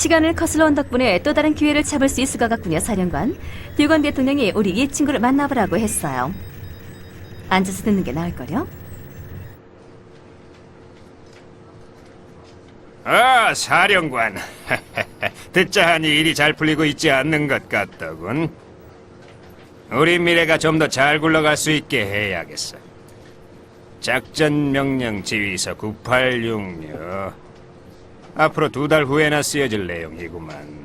시간을 거슬러 온 덕분에 또 다른 기회를 잡을 수 있을 것 같군요, 사령관. 듀건 대통령이 우리 이 친구를 만나보라고 했어요. 앉아서 듣는 게 나을걸요? 아, 사령관. 듣자 하니 일이 잘 풀리고 있지 않는 것 같더군. 우리 미래가 좀 더 잘 굴러갈 수 있게 해야겠어. 작전 명령 지휘서 9866. 앞으로 두 달 후에나 쓰여질 내용이구만.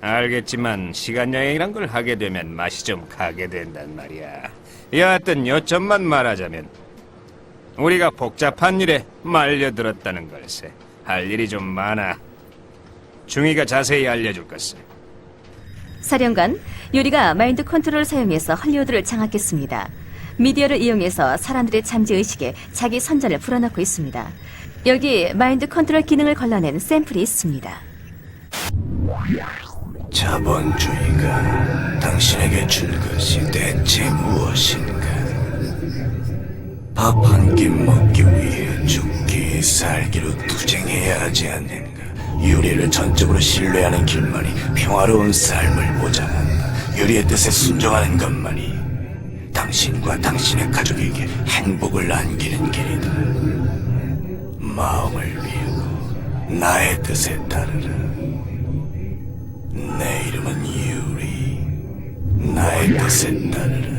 알겠지만 시간 여행이란 걸 하게 되면 맛이 좀 가게 된단 말이야. 여하튼 요점만 말하자면 우리가 복잡한 일에 말려들었다는 걸세. 할 일이 좀 많아. 중위가 자세히 알려줄 것을. 사령관, 요리가 마인드 컨트롤을 사용해서 헐리우드를 장악했습니다. 미디어를 이용해서 사람들의 잠재 의식에 자기 선전을 풀어넣고 있습니다. 여기 마인드 컨트롤 기능을 걸러낸 샘플이 있습니다. 자본주의가 당신에게 준 것이 대체 무엇인가? 밥 한 끼 먹기 위해 죽기 살기로 투쟁해야 하지 않는가? 유리를 전적으로 신뢰하는 길만이 평화로운 삶을 보장한다. 유리의 뜻에 순종하는 것만이 당신과 당신의 가족에게 행복을 안기는 길이다. 마음을 비우고 나의 뜻에 따르라. 내 이름은 유리. 나의 뜻에 따르라.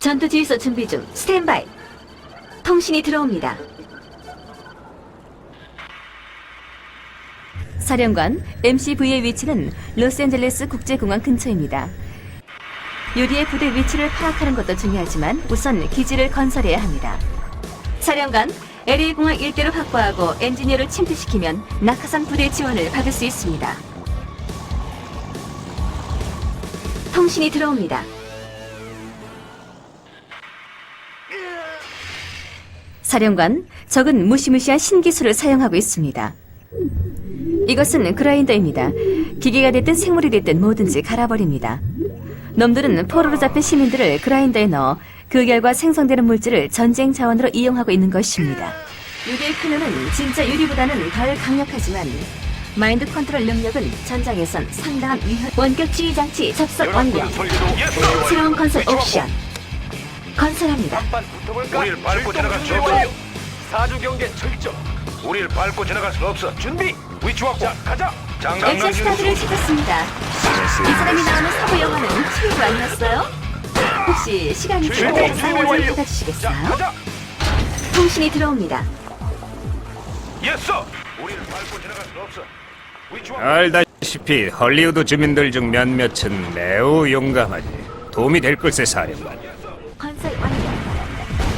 전투 지휘소 준비 중. 스탠바이. 통신이 들어옵니다. 사령관, MCV의 위치는 로스앤젤레스 국제공항 근처입니다. 요리의 부대 위치를 파악하는 것도 중요하지만 우선 기지를 건설해야 합니다. 사령관, LA 공항 일대를 확보하고 엔지니어를 침투시키면 낙하산 부대 지원을 받을 수 있습니다. 통신이 들어옵니다. 사령관, 적은 무시무시한 신기술을 사용하고 있습니다. 이것은 그라인더입니다. 기계가 됐든 생물이 됐든 뭐든지 갈아버립니다. 놈들은 포로로 잡힌 시민들을 그라인더에 넣어 그 결과 생성되는 물질을 전쟁 자원으로 이용하고 있는 것입니다. 유리의 클루는 진짜 유리보다는 덜 강력하지만 마인드 컨트롤 능력은 전장에선 상당한 위험. 원격 지휘 장치 접속 완료. 새로운 건설 옵션. 건설합니다. 우리를 밟고 지나갈 수 없어. 사주 경계 철저. 우리를 밟고 지나갈 수 없어. 준비. 위치 확보. 자, 가자. 장갑 액션 스타들을 찾았습니다. 이 사람이 나오는 사부 영화는 최고 아니었어요? 혹시 시간이 되면 준비 상황 좀 완료. 자, 부탁주시겠어요? 가자. 통신이 들어옵니다. 예스. 우리를 밟고 지나갈 수 없어. 위치 확보. 알다시피 헐리우드 주민들 중 몇몇은 매우 용감하지. 도움이 될 걸세 사령관. 건설 완료.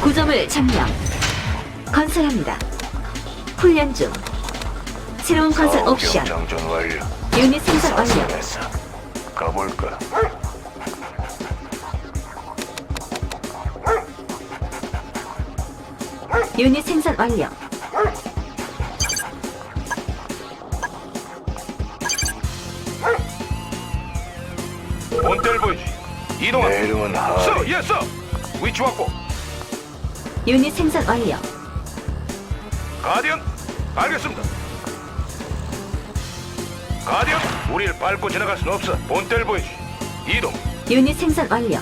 구점을 점령. 건설합니다. 훈련 중. 새로운 건설 옵션. 완료. 유닛 생산 완료. 가볼까? 유닛 생산 완료. 본때를 보여주지. 이동한. 내 이름은 서, 하리. 예스. 위치 확보. 유닛 생산 완료. 가디언. 알겠습니다. 가디언. 우리를 밟고 지나갈 수는 없어. 본때를 보여주지. 이동. 유닛 생산 완료.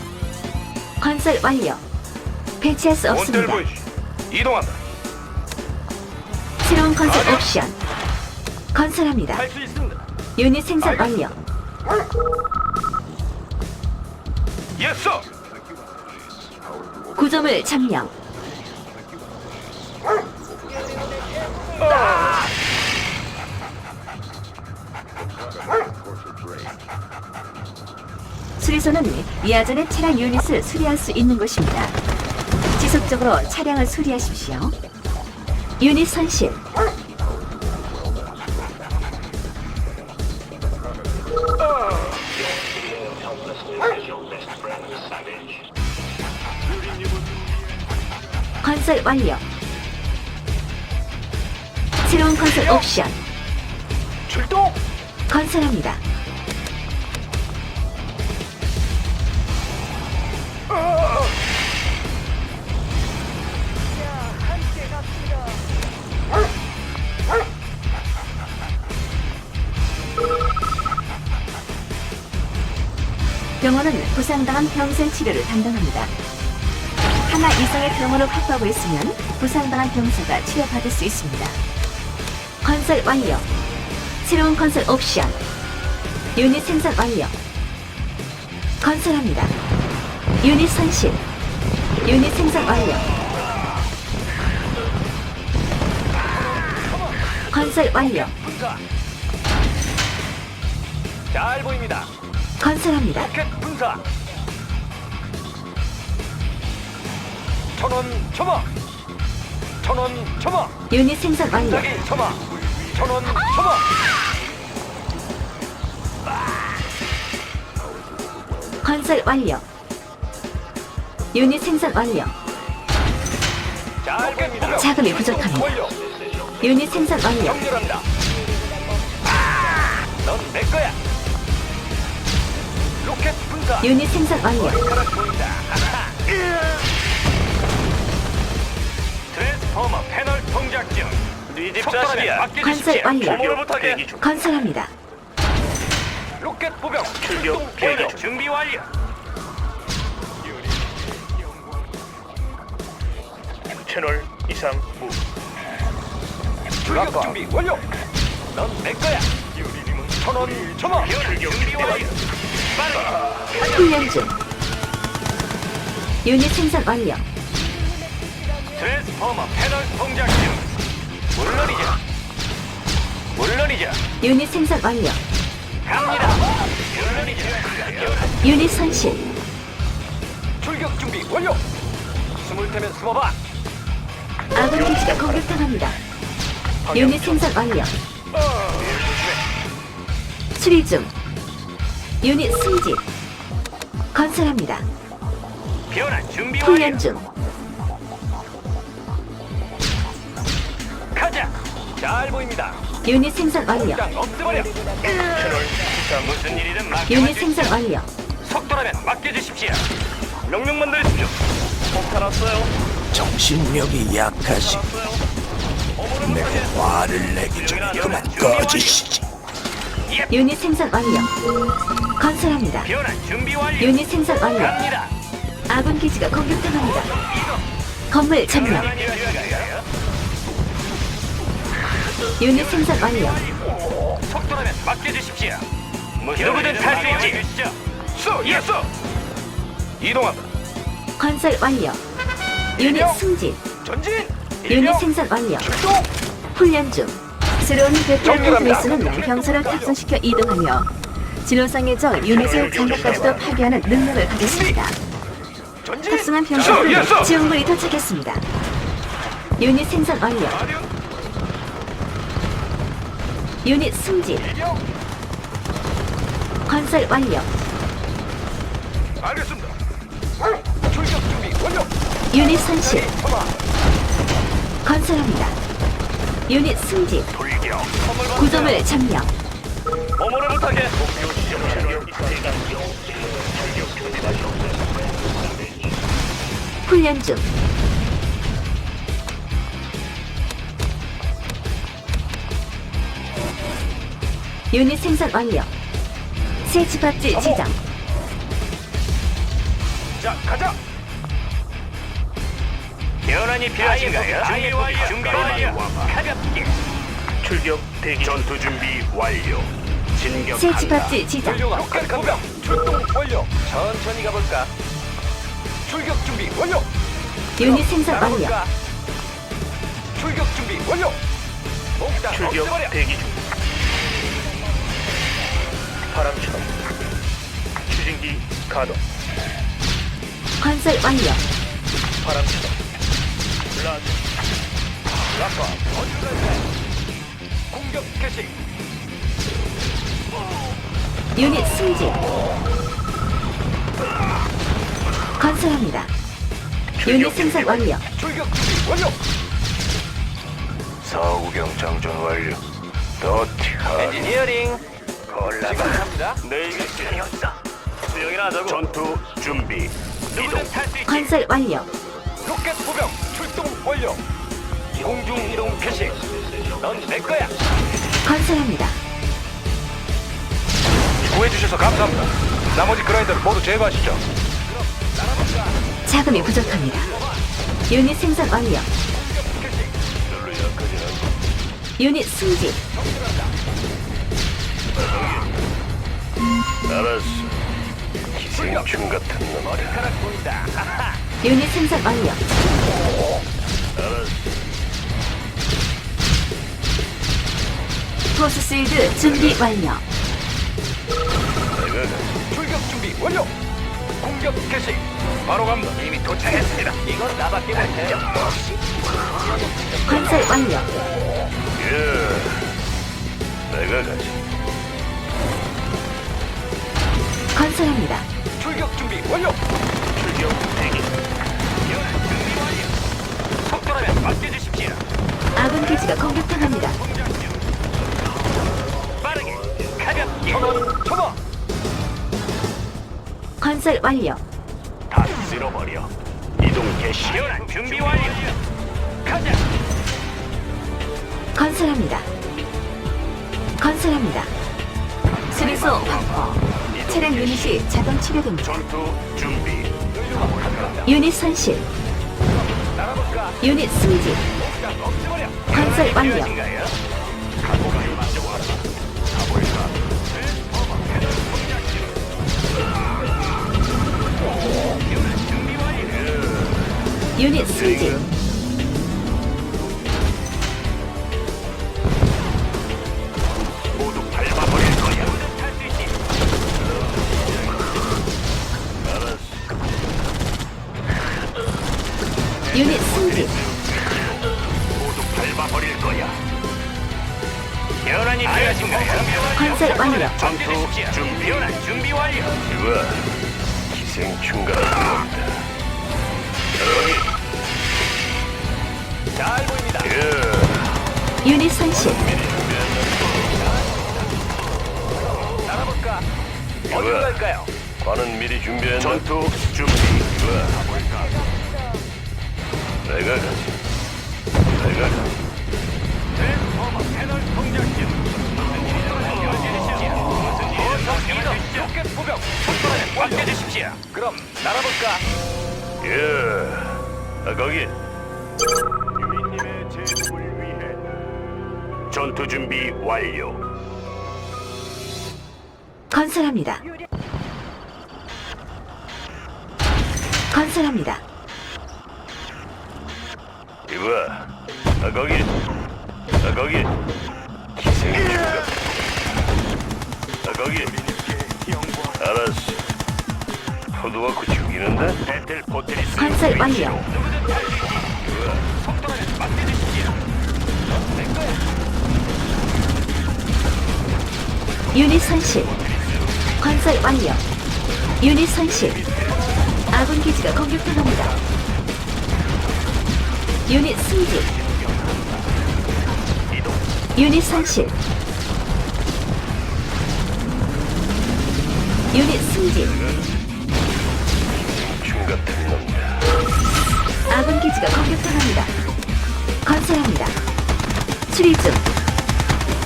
건설 완료. 배치할 수 본때를 없습니다. 보여주지. 이동한다. 새로운 건설. 옵션. 건설합니다. 할 수 있습니다. 유닛 생산 완료. 예스. 구점을 점령. 수리소는 이하전의 차량 유닛을 수리할 수 있는 곳입니다. 지속적으로 차량을 수리하십시오. 유닛 선실. 건설 완료. 새로운 건설 옵션. 출동. 건설합니다. 부상당한 병생 치료를 담당합니다. 하나 이상의 병원을 확보하고 있으면 부상당한 병사가 치료받을 수 있습니다. 건설 완료. 새로운 건설 옵션. 유닛 생산 완료. 건설합니다. 유닛 선실. 유닛 생산 완료. 건설 완료. 분사. 잘 보입니다. 건설합니다. 로켓 분사. 천원 점화. 천원 점화. 유닛 생산 완료. 자기 점화. 천원 점화. 건설 완료. 유닛 생산 완료. 잘 보입니다. 자금이 부족합니다. 완료. 유닛 생산 완료. 정렬한다. 넌내 거야. 로켓 분사. 유닛 생산 완료. 보인다. 스포머 패널 동작 중. 네집 자식이야. 건설 완료. 주문을 못하게. 건설합니다. 로켓 보병 출동 완료. 준비 완료. 채널 이상 무 출격 준비 완료. 넌 내 거야. 천원 점화. 준비 완료. 빠르게. 훈련 중. 유닛 생산 완료. 트랜스포머 패널 동작 중. 물론이죠. 물론이죠. 유닛 생산 완료. 갑니다. 물론이죠. 유닛 선실. 출격 준비 완료. 숨을 테면 숨어봐. 아군 기지가 공격당합니다. 유닛 생산 완료. 수리 중. 유닛 승진. 건설합니다. 변환 준비 훈련 완료. 중. 잘 보입니다. 유닛 생산 완료. 땅 없애버려. 무슨 일이든 유닛. 생산 완료. 속도라면 맡겨주십시오. 명령만 내리십시오. 폭탄 왔어요. 정신력이 약하시. 내 화를 내기 전에 그만 꺼지시지. 유닛 생산 완료. 건설합니다. 변환 준비 완료. 유닛 생산 완료. 갑니다. 아군 기지가 공격당합니다. 건물 점령. 유닛 생산 완료. 속도라면 맡겨주십시오. 누구든 탈 수 있지. 쏘, 예, 쏘. 이동한다. 건설 완료. 유닛 승진. 전진. 유닛 생산 완료. 훈련 중. 새로운 배틀 정렬합니다. 인터페이스는 병사를 탑승시켜 이동하며 진로상의 적 유닛의 장갑까지도 파괴하는 능력을 가졌습니다. 전진. 탑승한 쏘, 예, 병사들은 쏘. 지원군이 도착했습니다. 유닛 생산 완료. 유닛 승진. 건설 완료. 알겠습니다. 출격 준비 완료. 유닛 선실. 터마. 건설합니다. 유닛 승진. 구조물 점령. 어머를 못하게. 목표 지점 훈련 중. 유닛 생산 완료. 새 집합지 지정. 자, 가자. 변환이 필요하신가요? 준비 완료. 준비 완료. 가볍게. 출격 대기 전투 준비 완료 진격 새 집합지 지정. 훌륭한 로켓 보병 출동 완료. 천천히 가볼까? 출격 준비 완료. 유닛 생산 완료. 출격 준비 완료. 출격. 대기 중 바람처럼 추진기 가동 건설 완료. 바람처럼 라드 라파 어디가 공격 개시. 유닛 승진. 건설합니다. 유닛 생산 완료. 출격 준비 완료. 사후경 장전 완료. 더티하. 엔지니어링. 내일. 수영이나 하자고. 전투 준비 누구든 탈 수 있지. 건설 완료. 로켓 보병 출동 완료. 공중 이동 개시. 넌 내 거야. 건설합니다. 구해주셔서 감사합니다. 나머지 그라인더를 모두 제거하시죠. 자금이 부족합니다. 유닛 생산 완료. 유닛 승진. 알았어. 기생충 같은 놈들. 머리카락 보인다. 유닛 생산 완료. 포스 실드 준비 완료. 출격 준비 완료. 공격 개시. 바로 갑니다. 이미 도착했습니다. 이건 나밖에 못해요. 건설 완료. 예. 내가 가지. 건설합니다. 출격 준비 완료. 출격 대기. 속도라면 맡겨주십시오. 아군 기지가 공격당합니다. 빠르게 가볍게. 전원 초보. 건설 완료. 다 쓸어버려. 이동 개시. 연한 준비 완료. 가자. 건설합니다. 건설합니다. 수리소 확보. 차량 유닛이 자동 치료됩니다. 전투 준비. 유닛 선실. 유닛 승진. 건설 완료. 유닛 승진. 유닛 승진. 모두 밟아버릴 거야. 연한이 되어진가요? 건설 완료. 전투 준비. 연한 준비 완료. 이거 기생충 같은 놈들. 잘 보입니다. 예. 유닛 선실. 날아볼까? 어디로 이거 갈까요? 관은 미리 준비했나? 전투 준비. 이거 내가 가지. 내가 가지. 트랜스포머 패널 동작중. 무슨 일이죠? 로켓 부병 속도라면 맡겨주십시오. 그럼 날아볼까? 예. 아, 거기. 유인님의 제국을 위해 전투 준비 완료. 건설합니다. 건설합니다. 이봐. 아, 거기. 아, 거기. 같은. 아, 거기. 알았어. 포도와고 죽이는데? 배틀 포트리스. 건설 완료. 유닛 선실. 건설 완료. 유닛 선실. 아군 기지가 공격당합니다. 유닛 승진. 유닛 선실. 유닛 승진. 아군 기지가 공격당합니다. 건설합니다. 수리 중.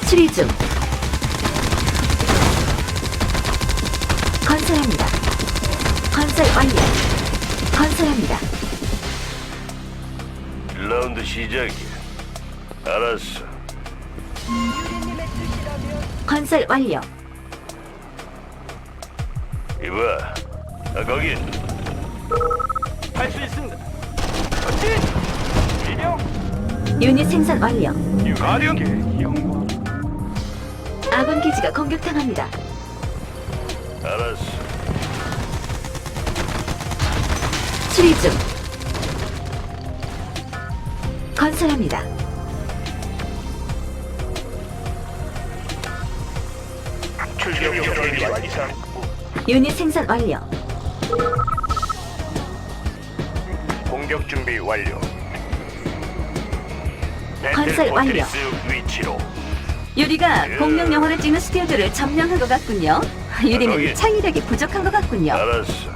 수리 중. 건설합니다. 건설 완료. 건설합니다. 1라운드 시작이야. 알았어. 건설 완료. 이봐. 아, 거기. 할수 있습니다. 전진! 일명 유닛 생산 완료. 가디언 아군 기지가 공격당합니다. 알았어. 수리 중. 건설합니다. 완성. 유닛 생산 완료. 공격 준비 완료. 건설 완료. 포트리스 위치로. 유리가 공룡 영화를 찍는 스튜디오를 점령한 것 같군요. 유리는. 창의력이 부족한 것 같군요. 알았어.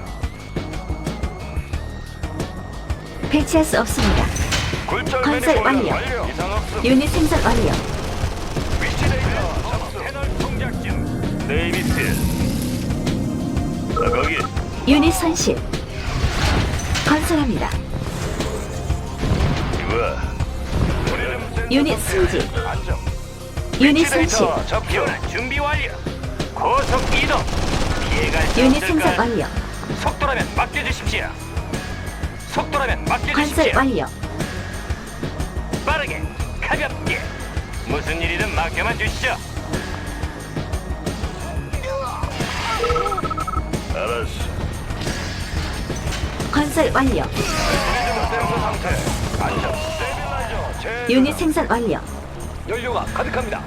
배치할 수 없습니다. 굴절 건설 매니폴 완료. 완료. 이상 없음. 유닛 생산 완료. 위치 데이터 접수. 패널 동작 중. 네이비스. 아, 거기 유닛 손실. 건설합니다. 이거 유닛 승진. 안정. 유닛 손실. 데이터. 준비 완료. 고속 이동. 피해갈 수 유닛? 생산 완료. 속도라면 맡겨주십시오. 속도라면 건설 맡겨주십시오. 완료. 빠르게, 가볍게. 무슨 일이든 맡겨만 주시죠. 알았어. 건설 완료. 센서 상태. 안정. 스테빌라이저 제 유닛 생산 완료. 연료가 가득합니다.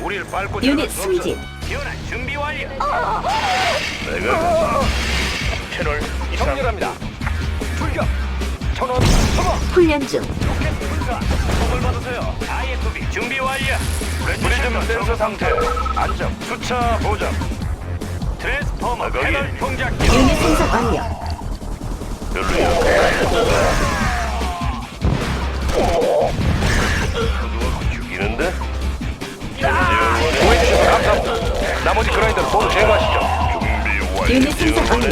우리를 밟고 유닛 수 승진. 지원한 준비 완료. 내가 채널 정렬합니다. 출격. 서버. 훈련 중. 로켓 불가. 선물 받으세요. IFB 준비 완료. 프리즘 센서 상태. 안정. 수차 보정. 트랜스포머. 패널 동작기. 유닛 생산 완료. 죽이는데? 감사합니다. 나머지 그라인더를 모두 제거하시죠. 준비 완료. 유닛 생산 완료.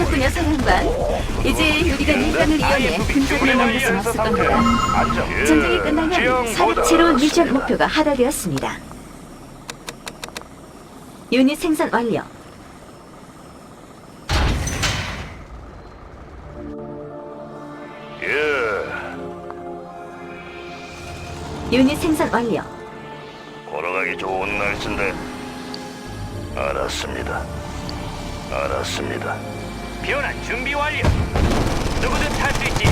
잘하셨군요, 사령관. 이제 우리가 민간을 이용해 군사를 만들 수 없을 겁니다. 전쟁이 끝나면 새- 새로운 미션 목표가 하달되었습니다. 유닛 생산 완료. 예. 유닛 생산 완료. 걸어가기 좋은 날씨인데. 알았습니다. 알았습니다. 변환 준비 완료. 누구든 탈 수 있지.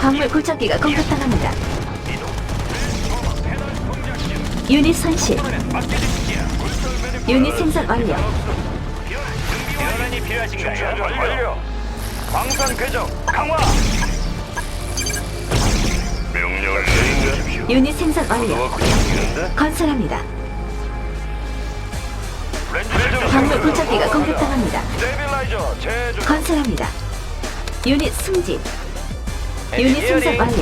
광물 고착기가 공격당합니다. 이동. 패널 동작기. 유닛 손실. 이번엔 맡겨주십시오. 유닛 생산 완료. 변환 준비 완료. 변환이 필요하신가요? 완료. 광선 궤적 강화. 명령을 내리십시오. 유닛 생산 완료. 누가? 건설합니다. 광물 고착기가 공격당합니다. 스테빌라이저 제조. 건설합니다. 유닛 승진. 유닛 생산 완료.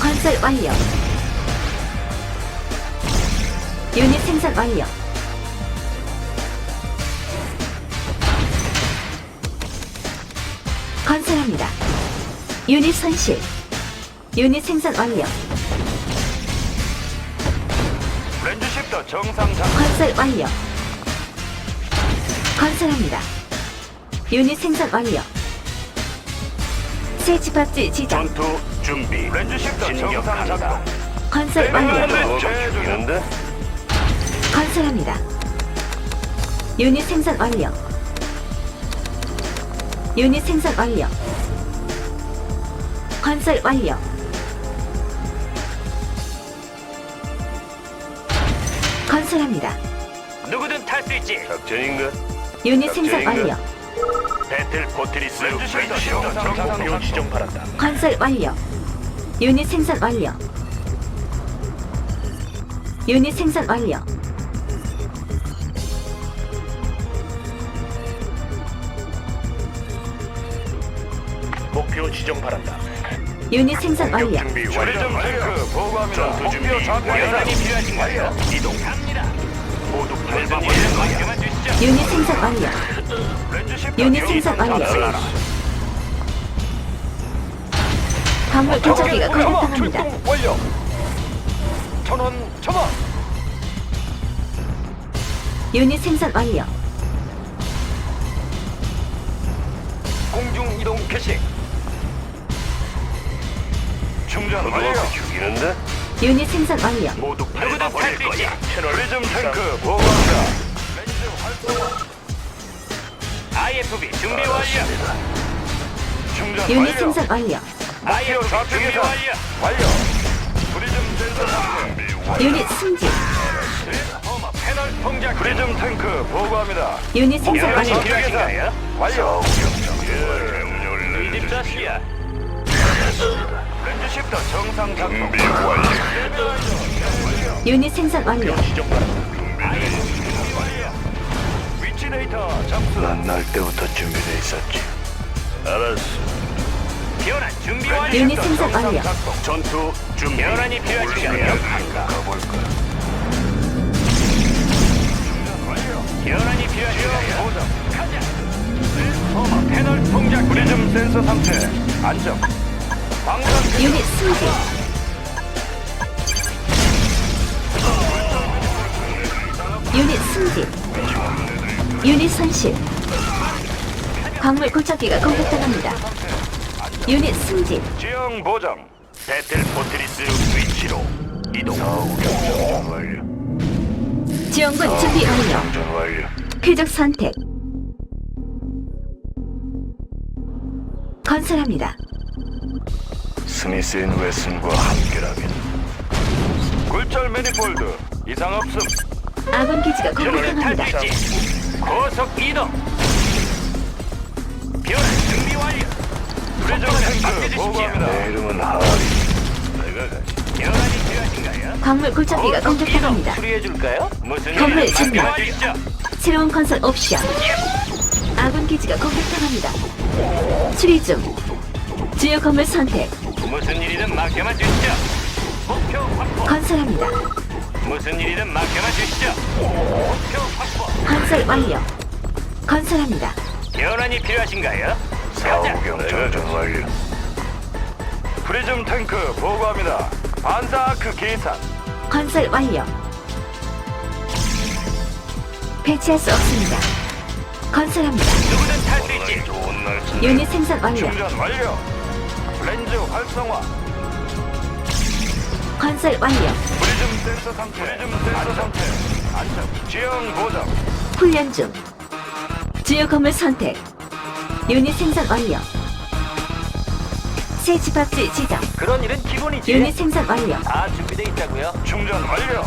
건설 완료. 유닛 생산 완료. 건설합니다. 유닛 손실. 유닛 생산 완료. 십도 정상 작. 건설 완료. 건설합니다. 유닛 생산 완료. 새 집합지 지정. 전투 준비. 렌즈 십도 정상 진격한다. 작동. 건설 완료. 죽이는데? 건설합니다. 유닛 생산 완료. 유닛 생산 완료. 건설 완료. 건설합니다. 누구든 탈 수 있지. 작전인가? 유닛 생산 완료. 배틀 포트리스 작동. 지정 바란다. 건설 완료. 유닛 생산 완료. 유닛 생산 완료. 목표 지정 바란다. 유닛 생산 완료. 준비 완료. 보고합니다. 전투 준비 완료. 이동. 무슨 주시죠. 유닛 생산 완료. 렌즈 유닛 생산 완료. 광물 도착기가 공격당합니다. 출동 완료. 천원 천원. 유닛 생산 완료. 공중 이동 캐시. 충전 완료. 죽이는데? 유닛 생산 완료. 모두 밟아 버릴 수 있지. 거야. 이상. 탱크 활성화. IFB 준비 완료. 충전 유닛 완료. 생산 완료. IFB 준비 완료. 완료. 프리즘 센서 상태. 유닛 승진. 패널 동작. 프리즘 탱크 보고합니다. 유닛 생산 완료. 완료. 내리십시오. 이집자시야. 렌즈 십도 정상 작동. 준비 완료. 유닛 생산 완료. 지정 바란다. 위치 데이터 접수. 난 날 때부터 준비돼 있었지. 알았어. 변환 준비 완료. 유닛 생산 완료. 전투 준비. 변환이 필요하신가요? 가볼까? 변환이 필요하신가요? 가자. 트랜스포머 패널 동작. 프리즘 센서 상태 안정. 유닛 승진. 유닛 승진. 유닛 손실. 광물 굴착기가 공격당합니다. 유닛 승진. 지형 보정. 배틀 포트리스 위치로 이동. 지원군 준비 완료. 표적 선택. 건설합니다. 스미스 앤 웨슨과 함께라면 굴절 매니폴드 이상 없음. 아군 기지가 공격당합니다. 고속 이동. 변환 준비 완료. 프리즘 탱크 보고합니다. 내 이름은 하리. 내가 가지. 변환이 필요하신가요? 광물 굴착기가 공격당합니다. 수리해 줄까요? 무슨 건물 일이든 진단. 맡겨주시죠. 새로운 건설 옵션. 아군 기지가 공격당합니다. 수리 중. 주요 건물 선택. 무슨 일이든 맡겨만 주시죠. 목표 확보. 건설합니다. 무슨 일이든 맡겨만 주시죠. 목표 확보. 건설 완료. 건설합니다. 변환이 필요하신가요? 사후 가자. 경정 완료. 프리즘 탱크 보고합니다. 반사 아크 계산. 건설 완료. 배치할 수 없습니다. 건설합니다. 누구든 탈 수 있지. 좋은 날 쓴다. 유닛 생산 완료. 충전 완료. 렌즈 활성화. 건설 완료. 프리즘 센서 상태. 프리즘 센서 상태. 안정. 지형 보정. 훈련 중. 주요 건물 선택. 유닛 생산 완료. 새 집합지 지정. 그런 일은 기본이지. 유닛 생산 완료. 다 준비돼 있다고요? 충전 완료.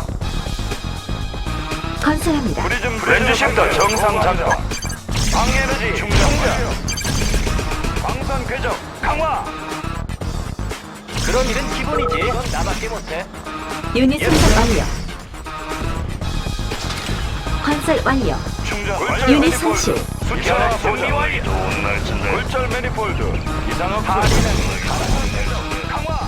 건설합니다. 프리즘 렌즈 쉼터 정상 작동. 방에너지 충전 완료. 방선 궤적 강화. 그런 일은 기본이지. 그건 나밖에 못해. 유닛 생산 완료. 건설 완료. 유닛 손실. 숫자 준비 완료. 좋은 날 쓴다. 골절 매니폴드 이상 없음. 강화.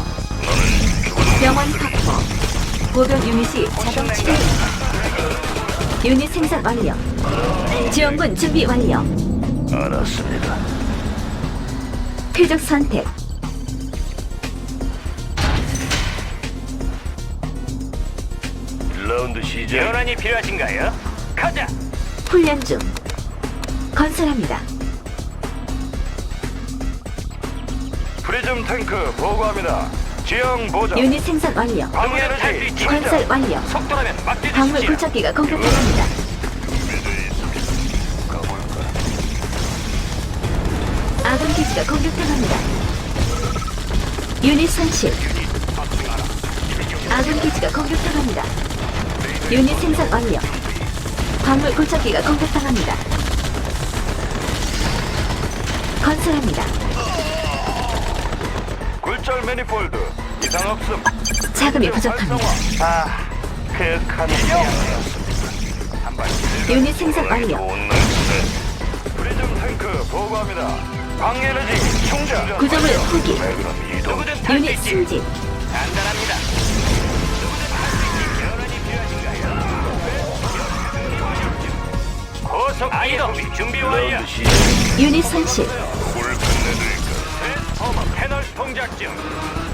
병원 확보. 보병 유닛이 자동 치료. 유닛 생산 완료. 지원군 준비 완료. 알았습니다. 표적 선택. 시작. 변환이 필요하신가요? 가자. 훈련 중. 건설합니다. 프리즘 탱크 보고합니다. 지형 보정. 유닛 생산 완료. 방에너지 건설 완료. 속도라면 광물 맡겨주십시오. 굴착기가 공격당합니다. 아군 기지가 공격당합니다. 유닛 손실. 아군 기지가 공격당합니다. 유닛 생산 완료. 광물 굴착기가 공격당합니다. 건설합니다. 굴절 매니폴드 이상 없음. 자금이 부족합니다. 아, 한발 유닛 생산 완료. 프리즘 탱크 보고합니다. 방에너지 충전. 구조물 포기. 유닛. 승진. 간단합니다. 고속 이동 준비 완료. 유닛 손실. 트랜스포머 패널 동작 중.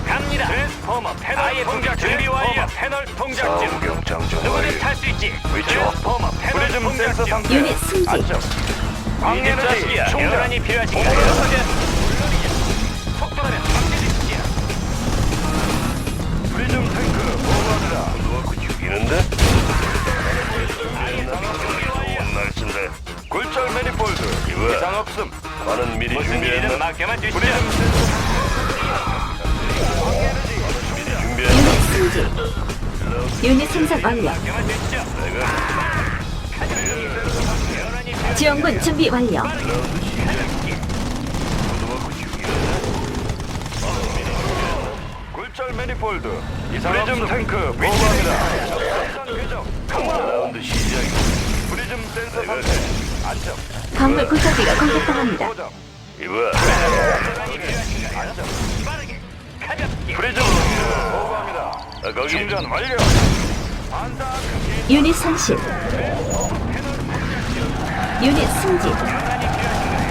갑니다. 트랜스포머 패널 동작 준비 완료. 패널 중 누구든 완료. 탈수 있지. 트랜스포머 패널 동작 중. 유닛 승진. 방에너지 충전이 필요하신가요? 속도라면 이상 없음. 나는 미리 무슨 일이든 준비했나? 맡겨만 주시죠. 준비했나? 유닛 승진. 유닛 생산 완료. 맡겨만 주시죠. 지원군 준비 완료. 굴절 매니폴드 이상 프리즘 탱크 보고합니다. 라운드 시작. 프리즘 센서 상태 안정. 광물 굴착기가 공격당합니다. 보정. 이봐. 안전 빠르게 가볍게 프리즘 보고합니다 어, 거기 충전 완료 안다 유닛 손실. 유닛 승진.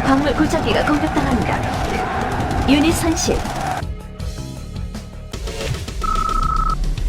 광물 굴착기가 공격당합니다. 유닛 손실.